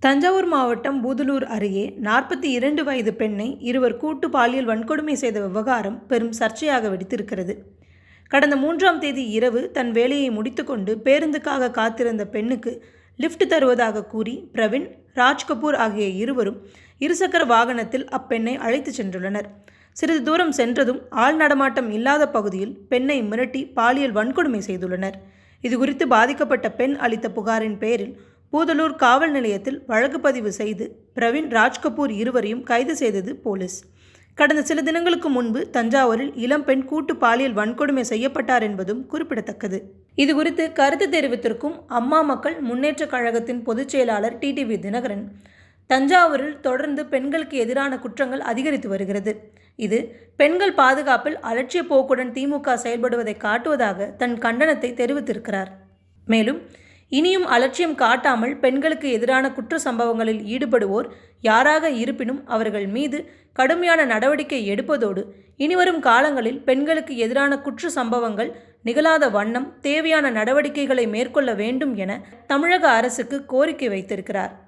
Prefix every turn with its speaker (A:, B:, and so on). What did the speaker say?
A: தஞ்சாவூர் மாவட்டம் பூதலூர் அருகே நாற்பத்தி இரண்டு வயது பெண்ணை இருவர் கூட்டு பாலியல் வன்கொடுமை செய்த விவகாரம் பெரும் சர்ச்சையாக வெடித்திருக்கிறது. கடந்த மூன்றாம் தேதி இரவு தன் வேலையை முடித்துக்கொண்டு பேருந்துக்காக காத்திருந்த பெண்ணுக்கு லிஃப்ட் தருவதாக கூறி பிரவீன் ராஜ்கபூர் ஆகிய இருவரும் இருசக்கர வாகனத்தில் அப்பெண்ணை அழைத்துச் சென்றுள்ளனர். சிறிது தூரம் சென்றதும் ஆள் நடமாட்டம் இல்லாத பகுதியில் பெண்ணை மிரட்டி பாலியல் வன்கொடுமை செய்துள்ளனர். இதுகுறித்து பாதிக்கப்பட்ட பெண் அளித்த புகாரின் பேரில் பூதலூர் காவல் நிலையத்தில் வழக்கு பதிவு செய்து பிரவீன் ராஜ்கபூர் இருவரையும் கைது செய்தது போலீஸ். கடந்த சில தினங்களுக்கு முன்பு தஞ்சாவூரில் இளம்பெண் கூட்டு பாலியல் வன்கொடுமை செய்யப்பட்டார் என்பதும் குறிப்பிடத்தக்கது. இதுகுறித்து கருத்து தெரிவித்திருக்கும் அம்மா மக்கள் முன்னேற்ற கழகத்தின் பொதுச் செயலாளர் டிடிவி தினகரன் தஞ்சாவூரில் தொடர்ந்து பெண்களுக்கு எதிரான குற்றங்கள் அதிகரித்து வருகிறது. இது பெண்கள் பாதுகாப்பில் அலட்சிய போக்குடன் திமுக செயல்படுவதை காட்டுவதாக தன் கண்டனத்தை தெரிவித்திருக்கிறார். மேலும் இனியும் அலட்சியம் காட்டாமல் பெண்களுக்கு எதிரான குற்ற சம்பவங்களில் ஈடுபடுவோர் யாராக இருப்பினும் அவர்கள் மீது கடுமையான நடவடிக்கை எடுப்பதோடு இனிவரும் காலங்களில் பெண்களுக்கு எதிரான குற்ற சம்பவங்கள் நிகழாத வண்ணம் தேவையான நடவடிக்கைகளை மேற்கொள்ள வேண்டும் என தமிழக அரசுக்கு கோரிக்கை வைத்திருக்கிறார்.